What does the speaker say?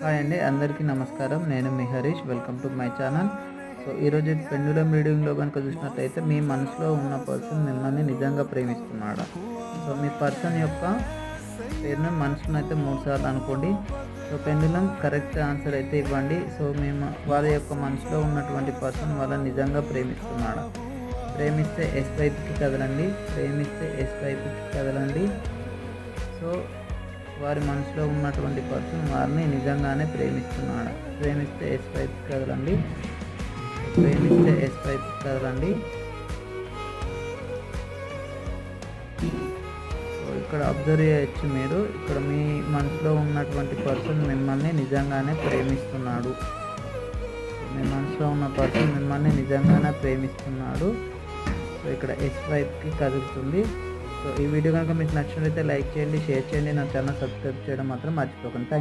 Hi అండి అందరికీ నమస్కారం. నేను మీ Harish welcome to my channel. So ఈరోజు పెండులం రీడింగ్లో కనుక చూసినట్లయితే మీ మనసులో ఉన్న పర్సన్ మిమ్మల్ని నిజంగా ప్రేమిస్తున్నాడు. సో మీ పర్సన్ యొక్క పేరును మనసును అయితే మూడుసార్లు అనుకోండి. సో పెండులం కరెక్ట్ ఆన్సర్ అయితే ఇవ్వండి. సో మేము వాళ్ళ యొక్క మనసులో ఉన్నటువంటి పర్సన్ వాళ్ళని నిజంగా ప్రేమిస్తున్నాడు. ప్రేమిస్తే ఎస్ వైపుకి కదలండి. ప్రేమిస్తే ఎస్ వైపుకి కదలండి. సో వారి మనసులో ఉన్నటువంటి పర్సన్ వారిని నిజంగానే ప్రేమిస్తున్నాడు. ప్రేమిస్తే ఎస్ పైప్ కదలండి. ప్రేమిస్తే ఎస్ పైప్ కదలండి. ఇక్కడ అబ్జర్వ్ చేయొచ్చు మీరు. ఇక్కడ మీ మనసులో ఉన్నటువంటి పర్సన్ మిమ్మల్ని నిజంగానే ప్రేమిస్తున్నాడు. మీ మనసులో ఉన్న పర్సన్ మిమ్మల్ని నిజంగానే ప్రేమిస్తున్నాడు. సో ఇక్కడ ఎస్ వైపుకి కదులుతుంది. సో ఈ వీడియో కనుక మీకు నచ్చినట్లయితే లైక్ చేయండి షేర్ చేయండి నా ఛానల్ సబ్స్క్రైబ్ చేయడం మాత్రం మర్చిపోకండి. Thank you